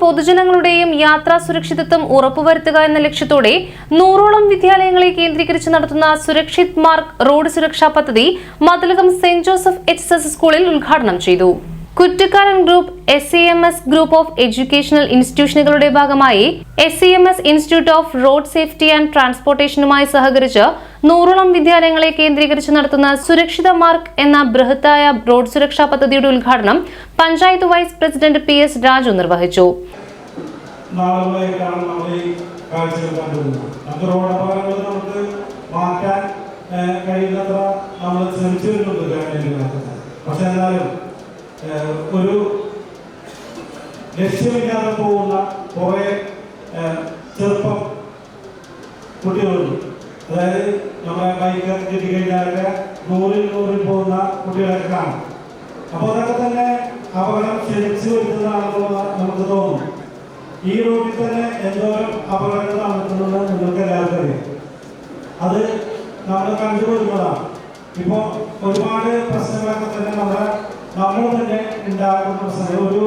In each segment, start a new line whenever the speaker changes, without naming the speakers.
പൊതുജനങ്ങളുടെയും യാത്രാ സുരക്ഷിതത്വം ഉറപ്പുവരുത്തുക എന്ന ലക്ഷ്യത്തോടെ നൂറോളം വിദ്യാലയങ്ങളെ കേന്ദ്രീകരിച്ച് നടത്തുന്ന സുരക്ഷിത് മാർഗ് റോഡ് സുരക്ഷാ പദ്ധതി Mathilakam saint Joseph H S S സ്കൂളിൽ ഉദ്ഘാടനം ചെയ്തു. കുറ്റക്കാരൻ group S M S group of educational ഇൻസ്റ്റിറ്റ്യൂഷനുകളുടെ ഭാഗമായി S M S institute of road safety and ട്രാൻസ്പോർട്ടേഷനുമായി സഹകരിച്ച് നൂറോളം വിദ്യാലയങ്ങളെ കേന്ദ്രീകരിച്ച് നടത്തുന്ന സുരക്ഷിത മാർക്ക് എന്ന ബൃഹത്തായ റോഡ് സുരക്ഷാ പദ്ധതിയുടെ ഉദ്ഘാടനം panchayat vice president P S Raju നിർവഹിച്ചു.
കഴിയുന്നത്ര നമ്മൾ ശ്രമിച്ചു പക്ഷെ ഒരു ലക്ഷ്യമില്ലാതെ പോകുന്ന കുറെ ചെറുപ്പം കുട്ടികളുണ്ട്. അതായത് നമ്മളെ ബൈക്ക് കിട്ടി കഴിഞ്ഞാലൊക്കെ നൂറിൽ നൂറിൽ പോകുന്ന കുട്ടികളൊക്കെ കാണും അപ്പോൾ അതൊക്കെ തന്നെ അപകടം ക്ഷണിച്ചു വരുന്നതാണെന്നുള്ള നമുക്ക് തോന്നും. ഈ റോഡിൽ തന്നെ എന്തോരം അപകടങ്ങൾ നടക്കുന്നുണ്ട് നിങ്ങൾക്ക് എല്ലാവർക്കും അറിയാം. അത് നമ്മൾ കണ്ടുവരുന്നതാണ് ഇപ്പോൾ ഒരുപാട് പ്രശ്നങ്ങളൊക്കെ തന്നെ നമ്മുടെ നമ്മൾ തന്നെ ഉണ്ടാകുന്ന പ്രശ്നങ്ങൾ. ഒരു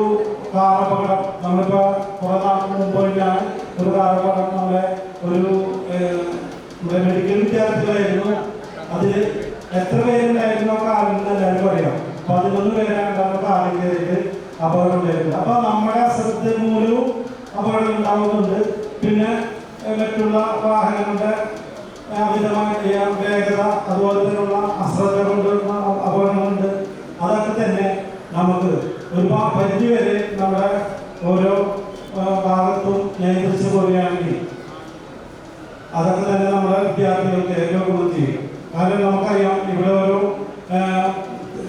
കാർ അപകടം. നമ്മളിപ്പോൾ കുറേ നാൾക്ക് മുമ്പ് തന്നെയാണ് ഒരു കാർ അപകടം നമ്മളെ ഒരു ഏഹ്, നമ്മുടെ മെഡിക്കൽ വിദ്യാർത്ഥികളായിരുന്നു എത്ര പേരുണ്ടായിരുന്നു ആ എല്ലാവർക്കും അറിയാം. പതിനൊന്ന് പേരാണ് കാലം കയറിയിട്ട് അപകടം ഉണ്ടായിരുന്നത് അപ്പോൾ നമ്മുടെ അശ്രദ്ധ മൂലവും അപകടം ഉണ്ടാവുന്നുണ്ട്. പിന്നെ മറ്റുള്ള വാഹനങ്ങളുടെ അമിതമായ വേഗത അതുപോലെ തന്നെയുള്ള അശ്രദ്ധ അ- അപകടങ്ങളുണ്ട്. അതൊക്കെ തന്നെ നമുക്ക് ഒരുപാട് പരിധി വരെ നമ്മുടെ ഓരോ ഭാഗത്തും നിയന്ത്രിച്ചു പോവുകയാണെങ്കിൽ അതൊക്കെ തന്നെ നമ്മുടെ വിദ്യാർത്ഥികൾക്ക് ഏറ്റവും ഗുണം ചെയ്യും കാരണം നമുക്കറിയാം ഇവിടെ ഓരോ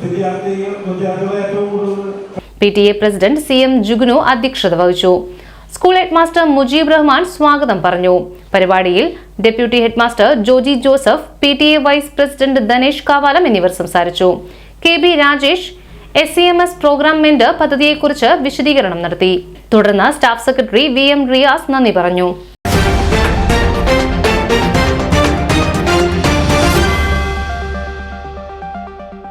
വിദ്യാർത്ഥികൾ വിദ്യാർത്ഥി വിദ്യാർത്ഥികളെ ഏറ്റവും കൂടുതൽ
P T A president C M Jugnu അധ്യക്ഷത വഹിച്ചു. School head master Mujeeb Rahman സ്വാഗതം പറഞ്ഞു. പരിപാടിയിൽ deputy head master Joji Joseph P T A vice president Dhanesh Kavalam എന്നിവർ സംസാരിച്ചു. K B Rajesh S C M S programme മെന്റ് പദ്ധതിയെക്കുറിച്ച് വിശദീകരണം നടത്തി. തുടർന്ന് staff secretary V M Riyas നന്ദി പറഞ്ഞു.